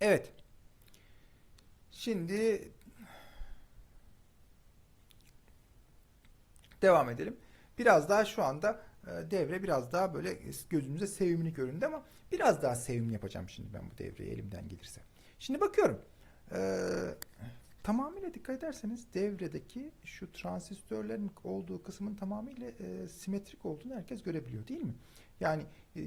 Evet. Şimdi devam edelim. Biraz daha şu anda e, devre biraz daha böyle gözümüze sevimli göründü ama biraz daha sevimli yapacağım şimdi ben bu devreyi elimden gelirse. Şimdi bakıyorum. Ee, tamamıyla dikkat ederseniz devredeki şu transistörlerin olduğu kısmın tamamıyla e, simetrik olduğunu herkes görebiliyor değil mi? Yani e,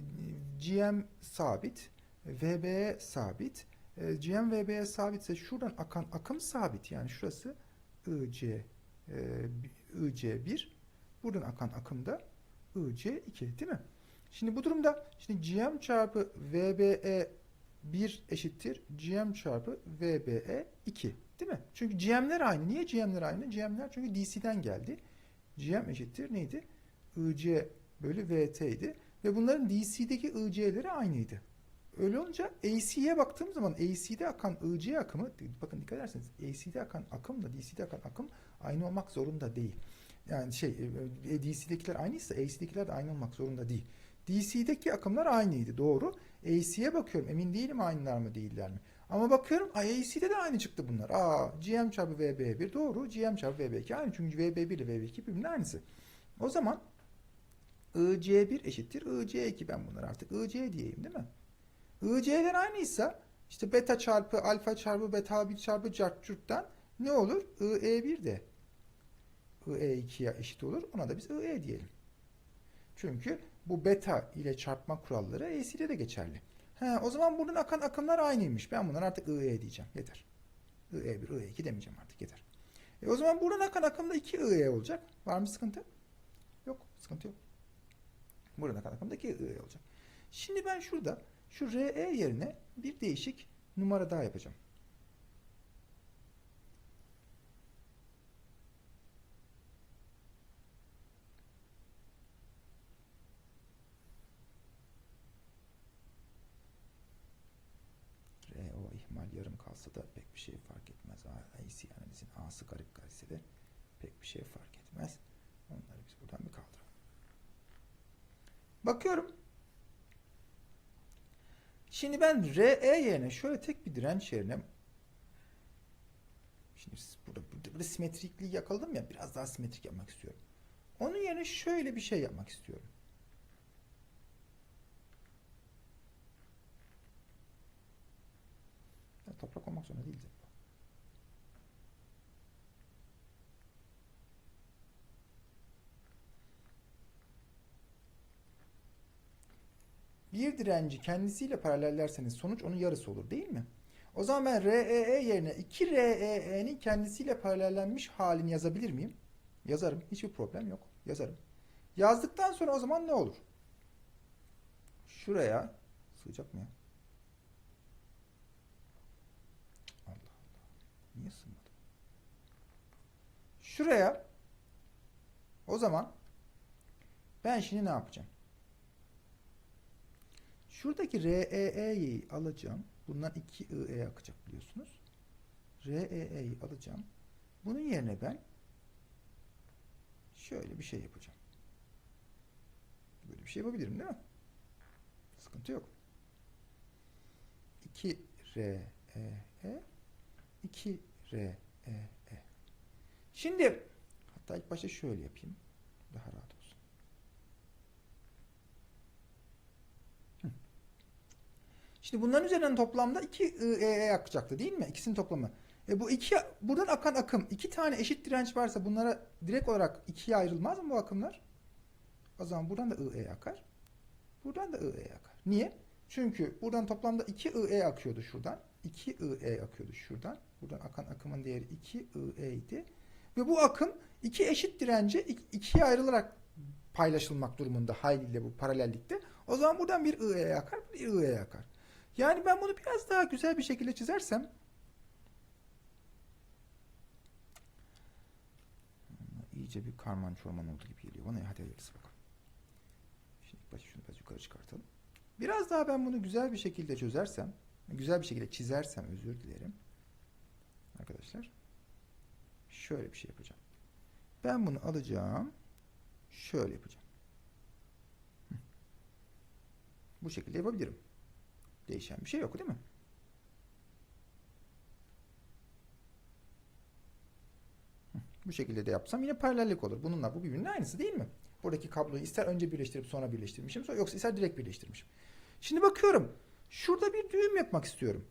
GM sabit, VB sabit. E, GM VB'ye sabitse şuradan akan akım sabit. Yani şurası IC e, IC1. Buradan akan akım da IC2 değil mi? Şimdi bu durumda şimdi GM çarpı VBE 1 eşittir GM çarpı VBE 2 değil mi? Çünkü GM'ler aynı. Niye GM'ler aynı? GM'ler çünkü DC'den geldi. GM eşittir neydi? IC bölü VT idi. Ve bunların DC'deki IC'leri aynıydı. Öyle olunca AC'ye baktığım zaman AC'de akan IC akımı bakın dikkat ederseniz AC'de akan akımla DC'de akan akım aynı olmak zorunda değil. Yani şey e, DC'dekiler aynıysa AC'dekiler de aynı olmak zorunda değil. DC'deki akımlar aynıydı doğru. AC'ye bakıyorum emin değilim aynılar mı değiller mi? Ama bakıyorum ay, AC'de de aynı çıktı bunlar. Aa GM çarpı VB1 doğru. GM çarpı VB2 aynı. Çünkü VB1 ile VB2 birbirinin aynısı. O zaman IC1 eşittir IC2 ben bunları artık IC diyeyim değil mi? IC'ler aynıysa işte beta çarpı alfa çarpı beta 1 çarpı cartçurttan ne olur? IE1 de IE2'ye eşit olur. Ona da biz IE diyelim. Çünkü bu beta ile çarpma kuralları AC'de de geçerli. He, o zaman buradan akan akımlar aynıymış. Ben bunlara artık IE diyeceğim. Yeter. IE1, IE2 demeyeceğim artık. Yeter. E o zaman buradan akan akım da 2 IE olacak. Var mı sıkıntı? Yok. Sıkıntı yok. Buradan akan akım da 2 IE olacak. Şimdi ben şurada şu RE yerine bir değişik numara daha yapacağım. RO ihmal yarım kalsa da pek bir şey fark etmez. AC analizin A'sı garip gelse de pek bir şey fark etmez. Onları biz buradan bir kaldıralım. Bakıyorum. Şimdi ben RE yerine şöyle tek bir direnç yerine Şimdi burada, burada, burada simetrikliği yakaladım ya biraz daha simetrik yapmak istiyorum. Onun yerine şöyle bir şey yapmak istiyorum. Ya toprak olmak zorunda değildi. Bir direnci kendisiyle paralellerseniz sonuç onun yarısı olur değil mi? O zaman ben REE yerine 2 REE'nin kendisiyle paralellenmiş halini yazabilir miyim? Yazarım. Hiçbir problem yok. Yazarım. Yazdıktan sonra o zaman ne olur? Şuraya sığacak mı ya? Allah Allah. Niye sığmadı? Şuraya o zaman ben şimdi ne yapacağım? Şuradaki REE'yi alacağım. Bundan 2 IE akacak biliyorsunuz. REE'yi alacağım. Bunun yerine ben şöyle bir şey yapacağım. Böyle bir şey yapabilirim değil mi? Sıkıntı yok. 2 REE 2 REE Şimdi hatta ilk başta şöyle yapayım. Daha rahat olsun. Şimdi bunların üzerinden toplamda 2 IE akacaktı değil mi? İkisinin toplamı. E bu iki buradan akan akım iki tane eşit direnç varsa bunlara direkt olarak ikiye ayrılmaz mı bu akımlar? O zaman buradan da IE akar. Buradan da IE akar. Niye? Çünkü buradan toplamda 2 IE akıyordu şuradan. 2 IE akıyordu şuradan. Buradan akan akımın değeri 2 IE idi. Ve bu akım iki eşit dirence ikiye ayrılarak paylaşılmak durumunda haliyle bu paralellikte. O zaman buradan bir IE akar, bir IE akar. Yani ben bunu biraz daha güzel bir şekilde çizersem iyice bir karman çorman oldu gibi geliyor bana. Hadi hayırlısı bakalım. Şimdi başta şunu biraz yukarı çıkartalım. Biraz daha ben bunu güzel bir şekilde çözersem, güzel bir şekilde çizersem özür dilerim. Arkadaşlar şöyle bir şey yapacağım. Ben bunu alacağım. Şöyle yapacağım. Bu şekilde yapabilirim. Değişen bir şey yok değil mi? Bu şekilde de yapsam yine paralellik olur. Bununla bu birbirinin aynısı değil mi? Buradaki kabloyu ister önce birleştirip sonra birleştirmişim. Yoksa ister direkt birleştirmişim. Şimdi bakıyorum. Şurada bir düğüm yapmak istiyorum.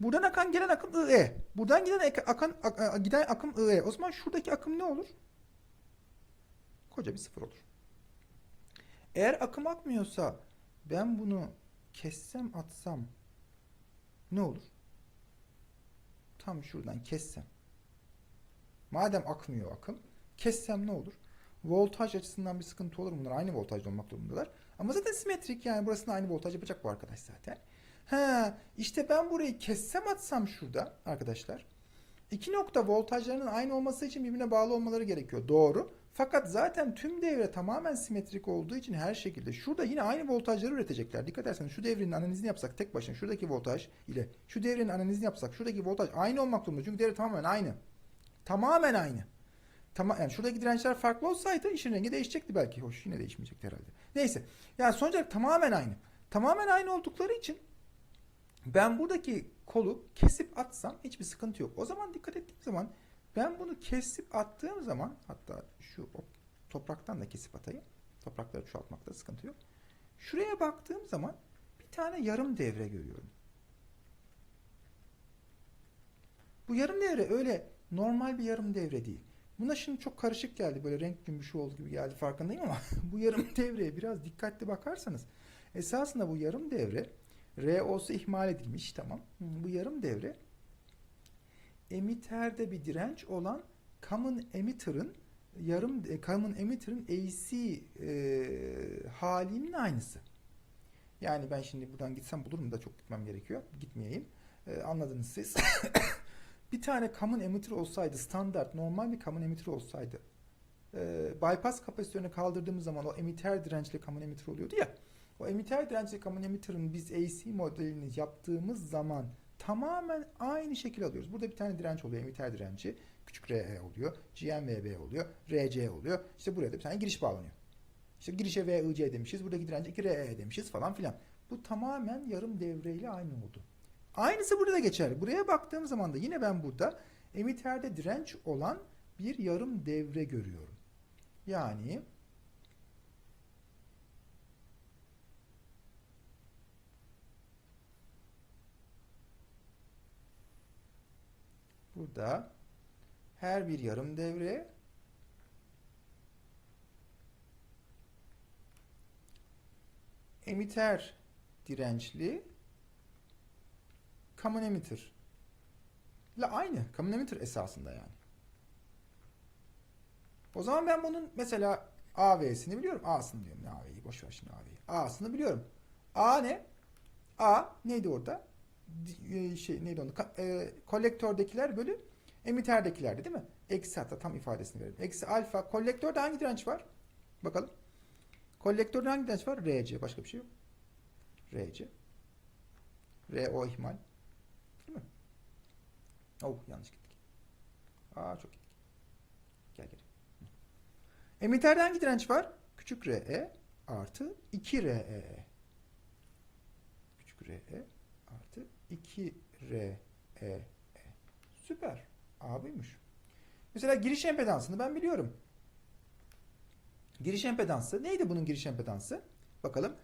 Buradan akan gelen akım IE. Buradan giden akan ak, giden akım IE. O zaman şuradaki akım ne olur? Koca bir sıfır olur. Eğer akım akmıyorsa ben bunu kessem atsam ne olur? Tam şuradan kessem. Madem akmıyor akım, kessem ne olur? Voltaj açısından bir sıkıntı olur mu? Bunlar aynı voltajda olmak durumundalar. Ama zaten simetrik yani burasında aynı voltaj yapacak bu arkadaş zaten. Ha, işte ben burayı kessem atsam şurada arkadaşlar. İki nokta voltajlarının aynı olması için birbirine bağlı olmaları gerekiyor. Doğru. Fakat zaten tüm devre tamamen simetrik olduğu için her şekilde şurada yine aynı voltajları üretecekler. Dikkat ederseniz şu devrenin analizini yapsak tek başına şuradaki voltaj ile şu devrenin analizini yapsak şuradaki voltaj aynı olmak zorunda. Çünkü devre tamamen aynı. Tamamen aynı. Tamam yani şuradaki dirençler farklı olsaydı işin rengi değişecekti belki. Hoş yine değişmeyecekti herhalde. Neyse. Yani sonuç olarak tamamen aynı. Tamamen aynı oldukları için ben buradaki kolu kesip atsam hiçbir sıkıntı yok. O zaman dikkat ettiğim zaman ben bunu kesip attığım zaman hatta şu topraktan da kesip atayım. Toprakları çoğaltmakta sıkıntı yok. Şuraya baktığım zaman bir tane yarım devre görüyorum. Bu yarım devre öyle normal bir yarım devre değil. Buna şimdi çok karışık geldi. Böyle renk cümbüşü oldu gibi geldi farkındayım ama bu yarım devreye biraz dikkatli bakarsanız esasında bu yarım devre RO'su ihmal edilmiş tamam. Bu yarım devre emiterde bir direnç olan common emitter'ın yarım e, common emitter'ın AC e, halinin aynısı. Yani ben şimdi buradan gitsem bulurum da çok gitmem gerekiyor. Gitmeyeyim. E, anladınız siz. bir tane common emitter olsaydı standart normal bir common emitter olsaydı e, bypass kapasitörünü kaldırdığımız zaman o emitter dirençli common emitter oluyordu ya. O emitter dirençli common emitter'ın biz AC modelini yaptığımız zaman tamamen aynı şekil alıyoruz. Burada bir tane direnç oluyor. Emitter direnci. Küçük RE oluyor. GMVB oluyor. RC oluyor. İşte buraya da bir tane giriş bağlanıyor. İşte girişe VIC demişiz. Buradaki direnci 2 RE demişiz falan filan. Bu tamamen yarım devreyle aynı oldu. Aynısı burada geçerli. Buraya baktığım zaman da yine ben burada emitterde direnç olan bir yarım devre görüyorum. Yani burada her bir yarım devre emitter dirençli common emitter ile aynı. Common emitter esasında yani. O zaman ben bunun mesela AV'sini biliyorum. A'sını diyorum. AV'yi? Boş ver şimdi AV'yi. A'sını biliyorum. A ne? A neydi orada? E, şey neydi onu? E, kolektördekiler bölü emitterdekilerdi değil mi? Eksi hatta tam ifadesini verelim. Eksi alfa. Kolektörde hangi direnç var? Bakalım. Kolektörde hangi direnç var? RC. Başka bir şey yok. RC. RO ihmal. Değil mi? Oh yanlış gittik. Aa çok gittik. Gel geri. Hı. Emitterde hangi direnç var? Küçük RE artı 2 RE. Küçük RE artı 2 RE. Süper. A buymuş. Mesela giriş empedansını ben biliyorum. Giriş empedansı. Neydi bunun giriş empedansı? Bakalım.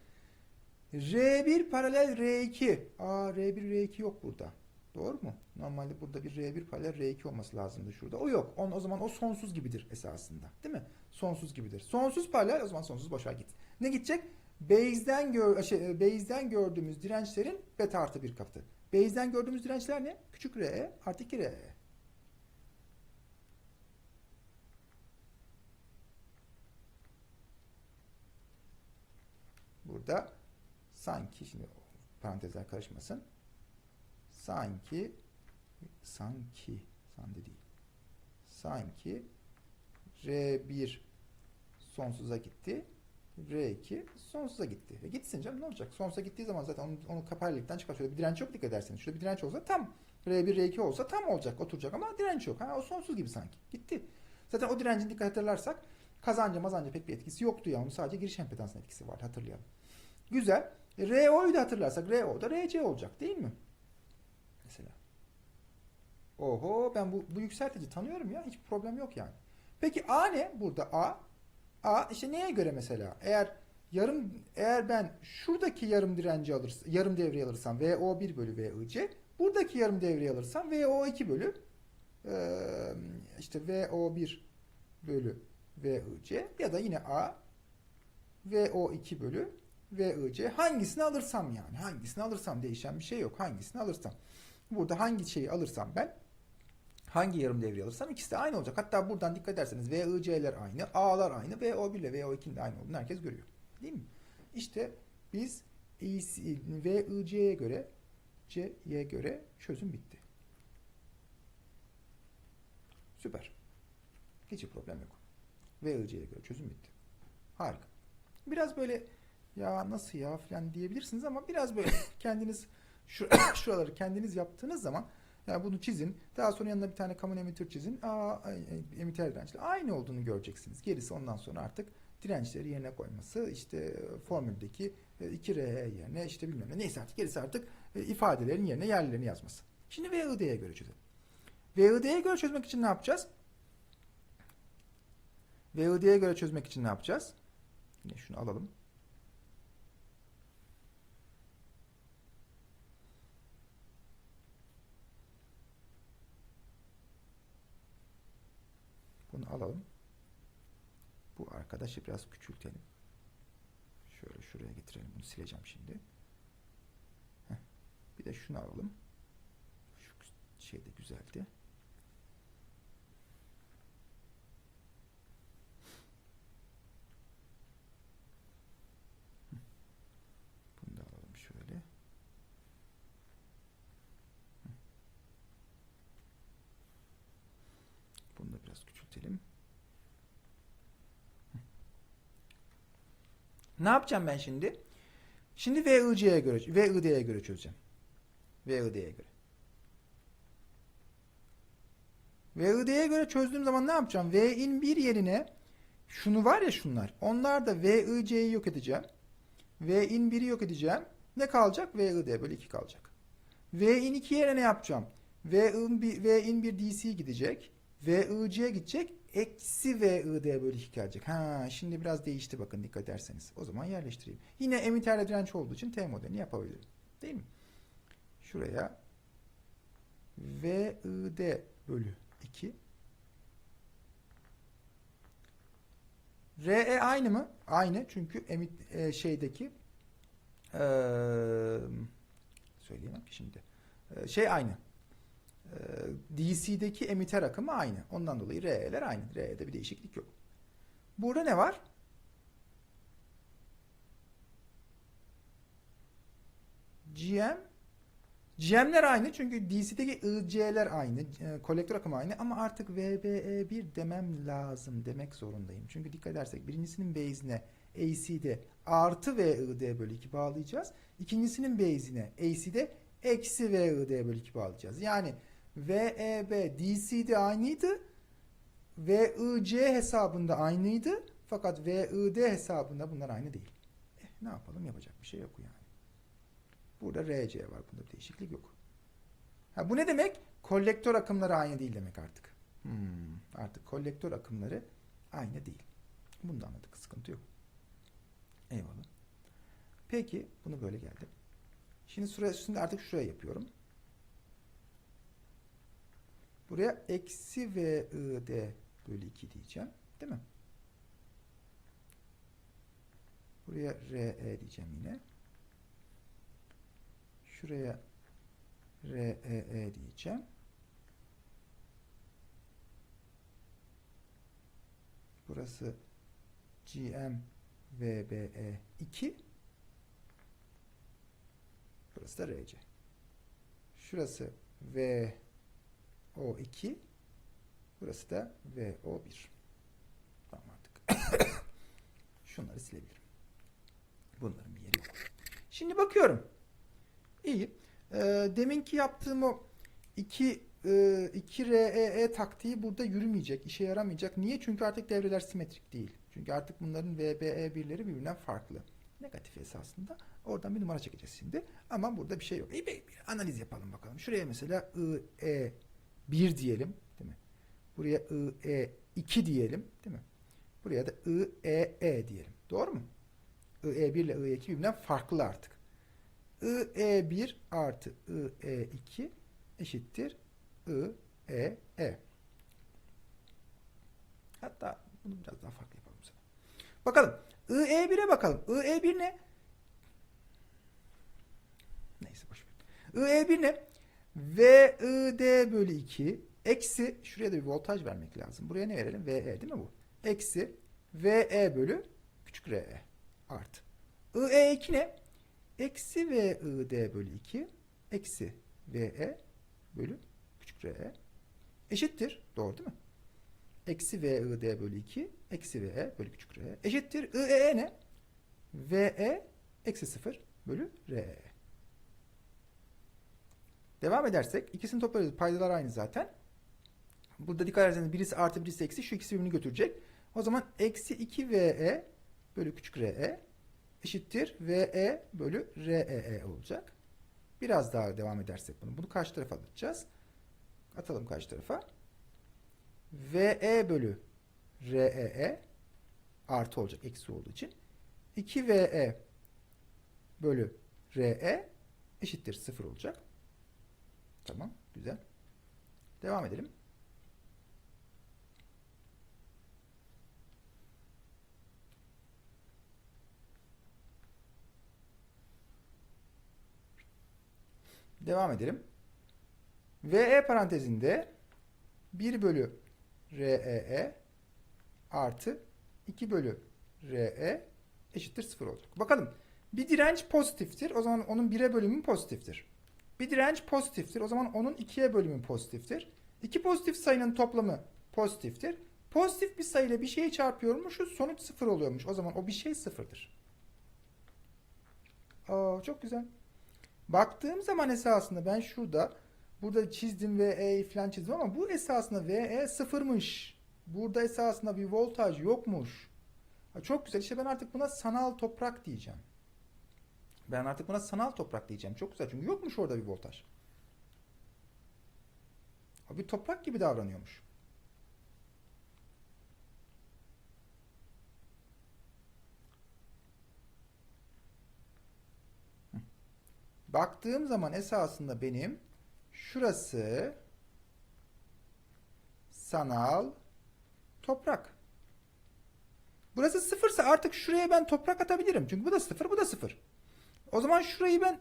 R1 paralel R2. Aa R1 R2 yok burada. Doğru mu? Normalde burada bir R1 paralel R2 olması lazımdı şurada. O yok. On, o zaman o sonsuz gibidir esasında. Değil mi? Sonsuz gibidir. Sonsuz paralel o zaman sonsuz boşver git. Ne gidecek? Base'den gör, şey, base'den gördüğümüz dirençlerin beta artı bir katı. Base'den gördüğümüz dirençler ne? Küçük RE artı 2 RE. Burada sanki şimdi parantezler karışmasın. Sanki sanki sanki değil. Sanki R1 sonsuza gitti. R2 sonsuza gitti. E gitsin canım ne olacak? Sonsuza gittiği zaman zaten onu, onu paralellikten çıkar. Şöyle bir direnç yok dikkat ederseniz. Şurada bir direnç olsa tam R1 R2 olsa tam olacak oturacak ama direnç yok. Ha, o sonsuz gibi sanki. Gitti. Zaten o direncin dikkat hatırlarsak kazanca mazanca pek bir etkisi yoktu ya. Onun sadece giriş empedansının etkisi vardı hatırlayalım. Güzel. E, RO'yu da hatırlarsak RO da RC olacak değil mi? Mesela. Oho ben bu, bu yükseltici tanıyorum ya. Hiç problem yok yani. Peki A ne? Burada A. A işte neye göre mesela? Eğer yarım eğer ben şuradaki yarım direnci alırsam, yarım devreyi alırsam VO1 bölü VIC, buradaki yarım devreyi alırsam VO2 bölü eee, işte VO1 bölü VIC ya da yine A VO2 bölü VIC hangisini alırsam yani hangisini alırsam değişen bir şey yok. Hangisini alırsam. Burada hangi şeyi alırsam ben hangi yarım devreyi alırsam ikisi de aynı olacak. Hatta buradan dikkat ederseniz VIC'ler aynı, A'lar aynı, VO1 ile VO2'nin de aynı olduğunu herkes görüyor. Değil mi? İşte biz VIC'ye göre C'ye göre çözüm bitti. Süper. Hiç problem yok. VIC'ye göre çözüm bitti. Harika. Biraz böyle ya nasıl ya falan diyebilirsiniz ama biraz böyle kendiniz şu, şuraları kendiniz yaptığınız zaman yani bunu çizin. Daha sonra yanına bir tane common emitter çizin. Aa, emitter dirençle aynı olduğunu göreceksiniz. Gerisi ondan sonra artık dirençleri yerine koyması işte formüldeki 2RH yerine işte bilmem ne neyse artık gerisi artık e, ifadelerin yerine yerlerini yazması. Şimdi VID'ye göre çözelim. VID'ye göre çözmek için ne yapacağız? VID'ye göre çözmek için ne yapacağız? Yine şunu alalım. Alalım. Bu arkadaşı biraz küçültelim. Şöyle şuraya getirelim. Bunu sileceğim şimdi. Heh. Bir de şunu alalım. Şu şey de güzeldi. Bunu da alalım şöyle. Hı. Bunu da biraz küçültelim. Hı. Ne yapacağım ben şimdi? Şimdi VIC'ye göre, VID'ye göre çözeceğim. VID'ye göre. VID'ye göre çözdüğüm zaman ne yapacağım? V'in bir yerine şunu var ya şunlar. Onlar da VIC'yi yok edeceğim. V'in 1'i yok edeceğim. Ne kalacak? VID bölü 2 kalacak. V'in 2 yerine ne yapacağım? V'in 1, V'in 1 DC gidecek. VIC'ye gidecek. Eksi VID bölü 2 gelecek. Ha, şimdi biraz değişti bakın dikkat ederseniz. O zaman yerleştireyim. Yine emiterle direnç olduğu için T modelini yapabilirim. Değil mi? Şuraya VID bölü 2 RE aynı mı? Aynı çünkü emit e, şeydeki eee söyleyemem şimdi. E, şey aynı. E, DC'deki emiter akımı aynı. Ondan dolayı RE'ler aynı. RE'de bir değişiklik yok. Burada ne var? GM GM'ler aynı çünkü DC'deki IC'ler aynı, e, kolektör akımı aynı ama artık VBE1 demem lazım demek zorundayım. Çünkü dikkat edersek birincisinin base'ine AC'de artı VID bölü 2 bağlayacağız. İkincisinin base'ine AC'de eksi VID bölü 2 bağlayacağız. Yani VEB DC'de aynıydı. VIC hesabında aynıydı. Fakat VID hesabında bunlar aynı değil. Eh, ne yapalım yapacak bir şey yok yani. Burada RC var. Bunda bir değişiklik yok. Ha, bu ne demek? Kolektör akımları aynı değil demek artık. Hmm, artık kolektör akımları aynı değil. Bunu da anladık. Sıkıntı yok. Eyvallah. Peki. Bunu böyle geldi. Şimdi şuraya, şimdi artık şuraya yapıyorum. Buraya eksi VID bölü 2 diyeceğim. Değil mi? Buraya RE diyeceğim yine. Şuraya REE diyeceğim. Burası GM VBE 2. Burası da RC. Şurası VO2. Burası da VO1. Tamam artık. Şunları silebilirim. Bunların bir yeri yok. Şimdi bakıyorum. İyi. E, deminki yaptığım o 2 e, 2 REE taktiği burada yürümeyecek, işe yaramayacak. Niye? Çünkü artık devreler simetrik değil. Çünkü artık bunların VBE birleri birbirinden farklı. Negatif esasında. Oradan bir numara çekeceğiz şimdi. Ama burada bir şey yok. İyi bir, bir analiz yapalım bakalım. Şuraya mesela I, E, 1 diyelim. Değil mi? Buraya I, E 2 diyelim. Değil mi? Buraya da I, E, E diyelim. Doğru mu? I, E 1 ile I, E 2 birbirinden farklı artık. I, E 1 artı I, E 2 eşittir I, E, E. Hatta bunu biraz daha farklı yapalım sefer. Bakalım. I, E 1'e bakalım. I, E 1 ne? Neyse boş ver. I, E 1 ne? V, I, D bölü 2 eksi şuraya da bir voltaj vermek lazım. Buraya ne verelim? VE değil mi bu? Eksi VE bölü küçük RE artı. IE2 ne? Eksi VID bölü 2 eksi VE bölü küçük RE eşittir. Doğru değil mi? Eksi VID bölü 2 eksi VE bölü küçük RE eşittir. IE ne? VE eksi 0 bölü RE. Devam edersek ikisini toplarız. Paydalar aynı zaten. Burada dikkat ederseniz birisi artı birisi eksi şu ikisi birbirini götürecek. O zaman eksi 2 VE bölü küçük RE eşittir VE bölü REE olacak. Biraz daha devam edersek bunu. Bunu karşı tarafa atacağız. Atalım karşı tarafa. VE bölü REE artı olacak eksi olduğu için. 2 VE bölü RE eşittir 0 olacak. Tamam. Güzel. Devam edelim. Devam edelim. VE parantezinde 1 bölü REE artı 2 bölü RE eşittir 0 olacak. Bakalım. Bir direnç pozitiftir. O zaman onun 1'e bölümü pozitiftir. Bir direnç pozitiftir. O zaman onun 2'ye bölümü pozitiftir. İki pozitif sayının toplamı pozitiftir. Pozitif bir sayıyla bir şeyi çarpıyormuşuz. Sonuç 0 oluyormuş. O zaman o bir şey sıfırdır. Aa, çok güzel. Baktığım zaman esasında ben şurada burada çizdim ve E falan çizdim ama bu esasında VE sıfırmış. Burada esasında bir voltaj yokmuş. Çok güzel. İşte ben artık buna sanal toprak diyeceğim. Ben artık buna sanal toprak diyeceğim. Çok güzel. Çünkü yokmuş orada bir voltaj. O bir toprak gibi davranıyormuş. Baktığım zaman esasında benim şurası sanal toprak. Burası sıfırsa artık şuraya ben toprak atabilirim. Çünkü bu da sıfır, bu da sıfır. O zaman şurayı ben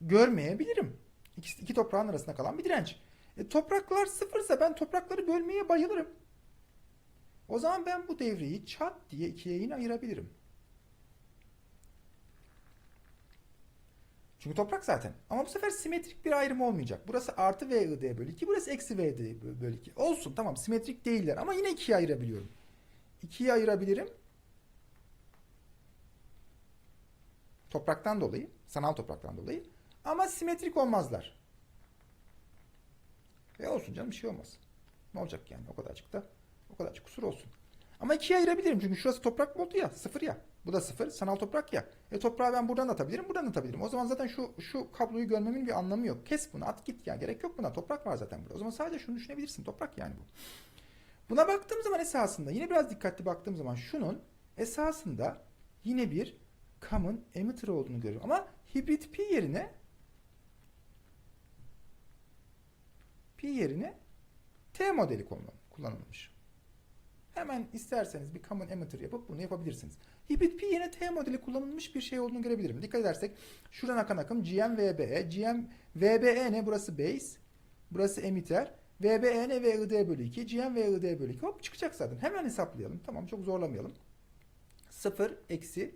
görmeyebilirim. İki, iki toprağın arasında kalan bir direnç. E, topraklar sıfırsa ben toprakları bölmeye bayılırım. O zaman ben bu devreyi çat diye ikiye yine ayırabilirim. Çünkü toprak zaten. Ama bu sefer simetrik bir ayrım olmayacak. Burası artı VID bölü 2, burası eksi VD bölü 2. Olsun tamam simetrik değiller ama yine ikiye ayırabiliyorum. İkiye ayırabilirim. Topraktan dolayı, sanal topraktan dolayı. Ama simetrik olmazlar. E olsun canım bir şey olmaz. Ne olacak yani o kadarcık da o kadarcık kusur olsun. Ama ikiye ayırabilirim çünkü şurası toprak oldu ya sıfır ya. Bu da sıfır sanal toprak ya. E toprağı ben buradan atabilirim buradan atabilirim. O zaman zaten şu şu kabloyu görmemin bir anlamı yok. Kes bunu at git ya gerek yok buna toprak var zaten burada. O zaman sadece şunu düşünebilirsin toprak yani bu. Buna baktığım zaman esasında yine biraz dikkatli baktığım zaman şunun esasında yine bir common emitter olduğunu görüyorum. Ama hibrit pi yerine pi yerine T modeli kullanılmış. Hemen isterseniz bir common emitter yapıp bunu yapabilirsiniz. Hibrit pi yerine T modeli kullanılmış bir şey olduğunu görebilirim. Dikkat edersek şuradan akan akım GM-VBE. GM VBE ne? Burası base. Burası emitter. VBE ne? VID bölü 2. GM VID bölü 2. Hop çıkacak zaten. Hemen hesaplayalım. Tamam çok zorlamayalım. 0 eksi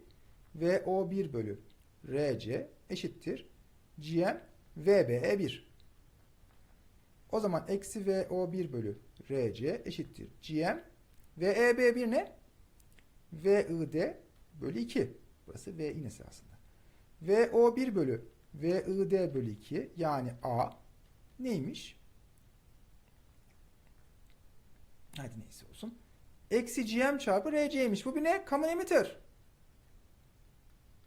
VO1 bölü RC eşittir. GM VBE 1. O zaman eksi VO1 bölü RC eşittir. GM VEB1 ne? VID bölü 2. Burası V inesi aslında. VO1 bölü VID bölü 2 yani A neymiş? Hadi neyse olsun. Eksi GM çarpı RC'ymiş. Bu bir ne? Common emitter.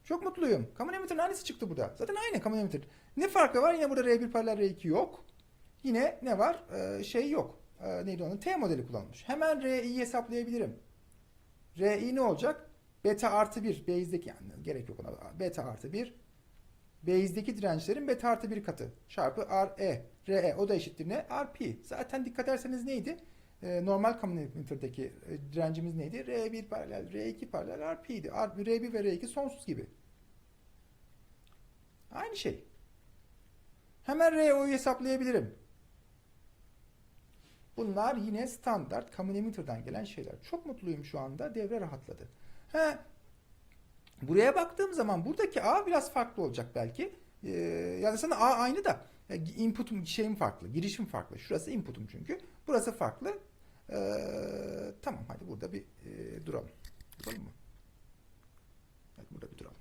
Çok mutluyum. Common emitter aynısı çıktı burada. Zaten aynı common emitter. Ne farkı var? Yine burada R1 paralel R2 yok. Yine ne var? Ee, şey yok. Ee, neydi onun? T modeli kullanılmış. Hemen RI'yi hesaplayabilirim. RI ne olacak? Beta artı 1. Base'deki yani gerek yok ona. Beta artı 1. Base'deki dirençlerin beta artı 1 katı. Çarpı RE. RE o da eşittir ne? RP. Zaten dikkat ederseniz neydi? Ee, normal commutator'daki e, direncimiz neydi? R1 paralel, R2 paralel, RP'ydi. R, R1 ve R2 sonsuz gibi. Aynı şey. Hemen RO'yu hesaplayabilirim. Bunlar yine standart common emittter'dan gelen şeyler. Çok mutluyum şu anda. Devre rahatladı. He, buraya baktığım zaman buradaki A biraz farklı olacak belki. Ee, yani sana A aynı da e, input'um şeyim farklı. Girişim farklı. Şurası input'um çünkü. Burası farklı. Ee, tamam hadi burada bir e, duralım. Duralım mı? Hadi burada bir duralım.